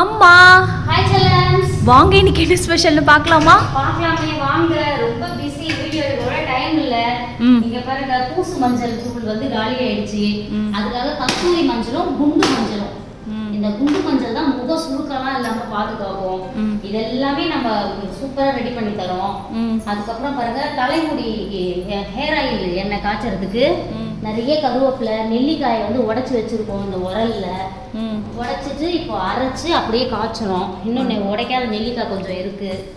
அம்மா ஹாய் செல்லம்ஸ் வாங்க இன்னைக்கு என்ன ஸ்பெஷல்னு பார்க்கலாமா பார்க்கலாமே வாங்க ரொம்ப பிஸி வீடியோ எடுக்க டைம் இல்ல. இங்க பாருங்க பூசு மஞ்சள் தூள் வந்து காலி ஆயிடுச்சு. அதுக்காக கஸ்தூரி மஞ்சளும் குண்டு மஞ்சளும். இந்த குண்டு மஞ்சள் தான் முக சுருக்கெல்லாம் இல்லாம பாதுகாக்கும் ம். இது எல்லாமே நம்ம சூப்பரா ரெடி பண்ணி தரோம். அதுக்கப்புறம் பாருங்க தலைமுடி ஹேர் ஆயில் எண்ணெய் காய்ச்சறதுக்கு. நிறைய கருவேப்பிலை நெல்லிக்காயை வந்து உடைச்சு வச்சிருக்கோம் இந்த உரல்ல. உடைச்சிட்டு இப்போ அரைச்சு அப்படியே காய்ச்சணும். இன்னும் நெ- உடைக்காத நெல்லிக்காய் கொஞ்சம் இருக்கு.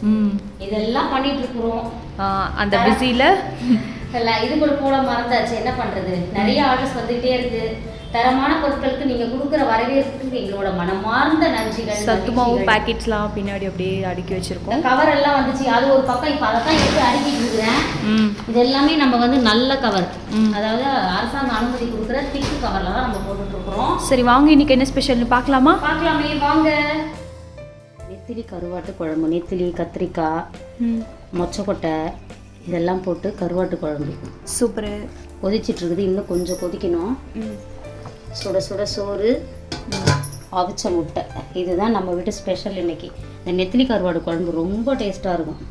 இதெல்லாம் பண்ணிட்டு இருக்கிறோம். அந்த பிஸியில்? இல்ல இது கூட போட மறந்தாச்சு. என்ன பண்றது? நிறைய ஆர்டர்ஸ் வந்துட்டே இருக்கு. தரமான பொருட்களுக்கு நீங்க கொடுக்குற வரவேற்புக்கு எங்களோட மனமார்ந்த நன்றிகள் சத்துமாவு மகிழ்ச்சிகள். பேக்கெட்ஸ்லாம் பின்னாடி அப்படியே அடுக்கி வச்சிருக்கோம். கவர் எல்லாம் வந்துச்சு. அது ஒரு பக்கம் இப்போ அதை தான் எடுத்து அடுக்கிட்டு இருக்கிறேன். ம். இது எல்லாமே நம்ம வந்து நல்ல கவர் ம். அதாவது அரசாங்க அனுமதி கொடுக்குற திக்கு கவர்ல தான் நம்ம போட்டுட்டு இருக்கிறோம். சரி வாங்க. இன்னைக்கு என்ன ஸ்பெஷல்னு பார்க்கலாமா? பார்க்கலாமே. வாங்க. நெத்திலி கருவாட்டு குழம்பு. நெத்திலி கத்திரிக்காய் ம். மொச்சக்கொட்டை இதெல்லாம் போட்டு கருவாட்டு குழம்பு. சூப்பரு. கொதிச்சிட்டு இருக்குது இன்னும் கொஞ்சம் கொதிக்கணும். சுட சுட சோறு அவிச்ச முட்டை. இதுதான் நம்ம வீட்டு ஸ்பெஷல் இன்னைக்கு. இந்த நெத்திலி கருவாடு குழம்பு ரொம்ப டேஸ்ட்டாக இருக்கும்.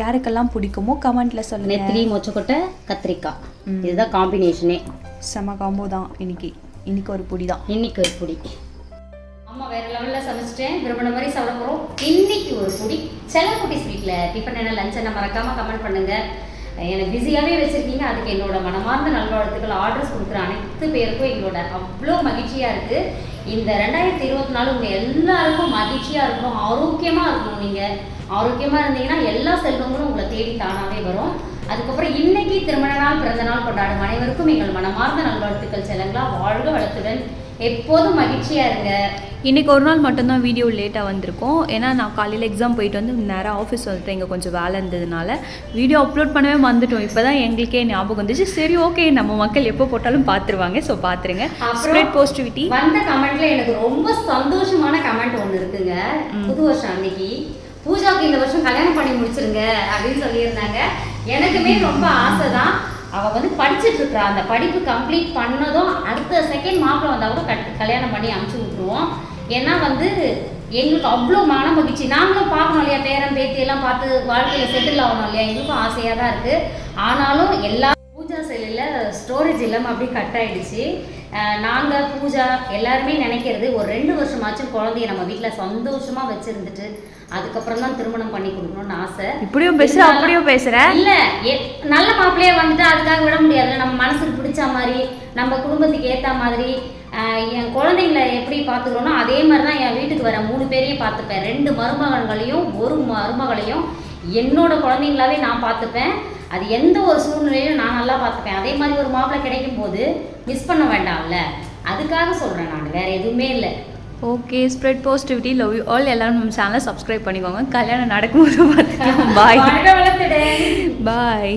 யாருக்கெல்லாம் பிடிக்குமோ கமெண்ட்ல சொல்லுங்க. நெத்திலி மொச்சக்கொட்டை கத்திரிக்காய். இதுதான் காம்பினேஷனே செம காம்போ தான். இன்னைக்கு இன்னைக்கு ஒரு பொடி தான் இன்னைக்கு ஒரு பொடி. அம்மா வேற லெவலில் சமைச்சிட்டேன். விரும்பின மாதிரி சாப்பிட போகிறோம் இன்னைக்கு ஒரு பொடி. செல்லக்குட்டி ஸ்வீட்டில் டிஃபன் என்ன லஞ்ச் என்ன மறக்காம கமெண்ட் பண்ணுங்க. எனக்கு பிஸியாகவே வச்சிருக்கீங்க. அதுக்கு என்னோட மனமார்ந்த நல்வாழ்த்துக்கள். ஆர்டர்ஸ் கொடுக்குற அனைத்து பேருக்கும் எங்களோட அவ்வளோ மகிழ்ச்சியாக இருக்குது இந்த ரெண்டாயிரத்தி இருபத்தி நாலு உங்கள் எல்லாருக்கும் மகிழ்ச்சியாக இருக்கும். ஆரோக்கியமாக இருக்கணும் நீங்கள் ஆரோக்கியமாக இருந்தீங்கன்னா எல்லா செல்வங்களும் உங்களை தேடி தானாகவே வரும். அதுக்கப்புறம் இன்னைக்கு திருமண நாள் பிறந்த நாள் கொண்டாடும் அனைவருக்கும் எங்கள் மனமார்ந்த நல்வாழ்த்துக்கள். செல்லங்களா வாழ்க வளத்துடன். எப்போதும் மகிழ்ச்சியா இருங்க. இன்னைக்கு ஒரு நாள் மட்டும்தான் வீடியோ லேட்டாக வந்திருக்கோம். ஏன்னா நான் காலையில் எக்ஸாம் போயிட்டு வந்து நேராக ஆஃபீஸ் வந்துட்டு இங்கே கொஞ்சம் வேலை இருந்ததுனால வீடியோ அப்லோட் பண்ணவே மறந்துட்டோம். இப்போ தான் எங்களுக்கே ஞாபகம் வந்துச்சு. சரி ஓகே நம்ம மக்கள் எப்போ போட்டாலும் பார்த்துருவாங்க ஸோ பார்த்துருங்க ஸ்ப்ரெட் போஸ்டிவிட்டி வந்த கமெண்ட்ல எனக்கு ரொம்ப சந்தோஷமான கமெண்ட் ஒன்று இருக்குங்க. புது வருஷம் அன்னைக்கு. பூஜாவுக்கு இந்த வருஷம் கல்யாணம் பண்ணி முடிச்சிருங்க அப்படின்னு சொல்லியிருந்தாங்க. எனக்குமே ரொம்ப ஆசை தான் அவ வந்து படிச்சுட்டு இருக்கா அந்த படிப்பு கம்ப்ளீட் பண்ணதும் அடுத்த செகண்ட் மாப்பிள்ளை வந்தா கூட கல்யாணம் பண்ணி அனுப்பிச்சு விட்டுருவோம். ஏன்னா வந்து எங்களுக்கு அவ்வளோ மன மகிழ்ச்சி. நாங்களும் பார்க்கணும் இல்லையா பேரன் பேத்தி எல்லாம் பார்த்து வாழ்க்கையில் செட்டில் ஆகணும் இல்லையா? எங்களுக்கும் ஆசையாக தான் இருக்குது ஆனாலும் எல்லா செல்லில் ஸ்டோரேஜ் இல்லாமல் அப்படியே கட் ஆயிடுச்சு. நாங்கள் பூஜா எல்லாருமே நினைக்கிறது ஒரு ரெண்டு வருஷமாச்சும் குழந்தைய நம்ம வீட்டில் சந்தோஷமாக வச்சுருந்துட்டு அதுக்கப்புறம் தான் திருமணம் பண்ணி கொடுக்கணும்னு ஆசை. இப்படியும் பேசுற அப்படியும் பேசுற? இல்ல நல்ல மாப்பிள்ளையே வந்துட்டு அதுக்காக விட முடியாதுல்ல. நம்ம மனசுக்கு பிடிச்ச மாதிரி நம்ம குடும்பத்துக்கு ஏத்த மாதிரி என் குழந்தைங்களை எப்படி பார்த்துக்கிறோனோ அதே மாதிரி தான் என் வீட்டுக்கு வர மூணு பேரையும் பார்த்துப்பேன். ரெண்டு மருமகன்களையும் ஒரு மருமகளையும் என்னோட குழந்தைங்களாவே நான் பார்த்துப்பேன். அது எந்த ஒரு சூழ்நிலையிலும் நான் நல்லா பார்த்துப்பேன். அதே மாதிரி ஒரு மாப்பிள்ளை கிடைக்கும் போது மிஸ் பண்ண வேண்டாம்ல. அதுக்காக சொல்றேன் நான். வேற எதுவுமே இல்லை. Okay spread positivity love you all எல்லாரும் நம்ம சேனலை சப்ஸ்கிரைப் பண்ணிக்கோங்க. கல்யாணம் நடக்கும்போது பார்த்துக்கலாம். பாய். பாய்